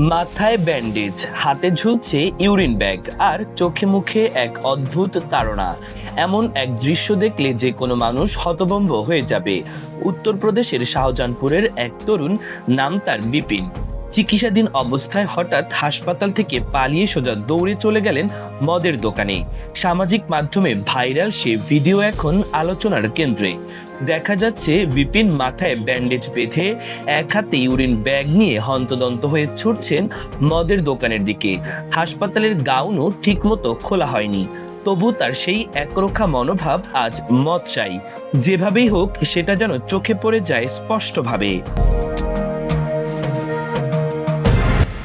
মাথায় ব্যান্ডেজ হাতে ঝুলছে ইউরিন ব্যাগ আর চোখে মুখে এক অদ্ভুত তাড়না। এমন এক দৃশ্য দেখলে যে কোনো মানুষ হতভম্ব হয়ে যাবে। উত্তরপ্রদেশের শাহজাহানপুরের এক তরুণ, নাম তার বিপিন। চিকিৎসাধীন অবস্থায় হঠাৎ হাসপাতাল থেকে পালিয়ে সোজা দৌড়ে চলে গেলেন মদের দোকানে। সামাজিক মাধ্যমে ভাইরাল সে ভিডিও এখন আলোচনার কেন্দ্রে। দেখা যাচ্ছে, বিপিন মাথায় ব্যান্ডেজ বেঁধে এক হাতে ইউরিন ব্যাগ নিয়ে হন্তদন্ত হয়ে ছুটছেন মদের দোকানের দিকে। হাসপাতালের গাউনও ঠিকমতো খোলা হয়নি। তবু তার সেই একরক্ষা মনোভাব আজ মদ চাই। যেভাবেই হোক, সেটা যেন চোখে পড়ে যায় স্পষ্টভাবে।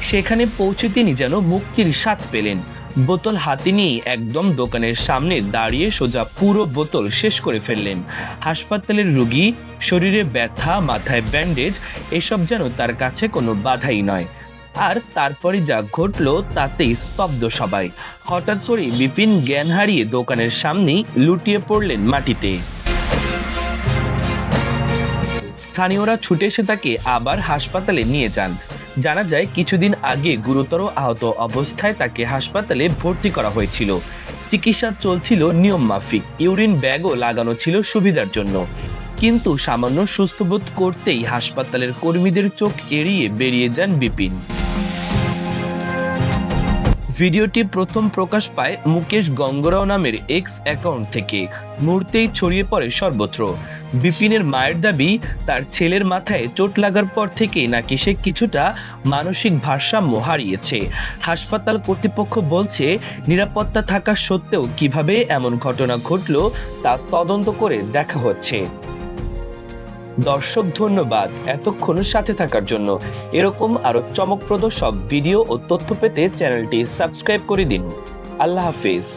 সেখানে পৌঁছে তিনি যেন মুক্তির স্বাদ পেলেন। বোতল হাতে নিয়ে একদম দোকানের সামনে দাঁড়িয়ে সোজা পুরো বোতল শেষ করে ফেললেন। হাসপাতালের রুগী, শরীরে ব্যথা, মাথায় ব্যান্ডেজ, এসব যেন তার কাছে কোনো বাধাই নয়। আর তারপরে যা ঘটলো তাতেই স্তব্ধ সবাই। হঠাৎ করে বিপিন জ্ঞান হারিয়ে দোকানের সামনেই লুটিয়ে পড়লেন মাটিতে। স্থানীয়রা ছুটে এসে তাকে আবার হাসপাতালে নিয়ে যান। জানা যায় কিছুদিন আগে গুরুতর আহত অবস্থায় তাকে হাসপাতালে ভর্তি করা হয়েছিল। চিকিৎসা চলছিল নিয়ম মাফিক, ইউরিন ব্যাগও লাগানো ছিল সুবিধার জন্য। কিন্তু সামান্য সুস্থবোধ করতেই হাসপাতালের কর্মীদের চোখ এড়িয়ে বেরিয়ে যান বিপিন। ভিডিওটি প্রথম প্রকাশ পায় মুকেশ গঙ্গরাও নামের এক্স অ্যাকাউন্ট থেকে। মুহূর্তেই ছড়িয়ে পড়ে সর্বত্র। বিপিনের মায়ের দাবি, তার ছেলের মাথায় চোট লাগার পর থেকে নাকি সে কিছুটা মানসিক ভারসাম্য হারিয়েছে। হাসপাতাল কর্তৃপক্ষ বলছে, নিরাপত্তা থাকা সত্ত্বেও কীভাবে এমন ঘটনা ঘটল তা তদন্ত করে দেখা হচ্ছে। দর্শক ধন্যবাদ এতক্ষণ সাথে থাকার জন্য। এরকম আরও চমকপ্রদ সব ভিডিও ও তথ্য পেতে চ্যানেলটি সাবস্ক্রাইব করে দিন। আল্লাহ হাফিজ।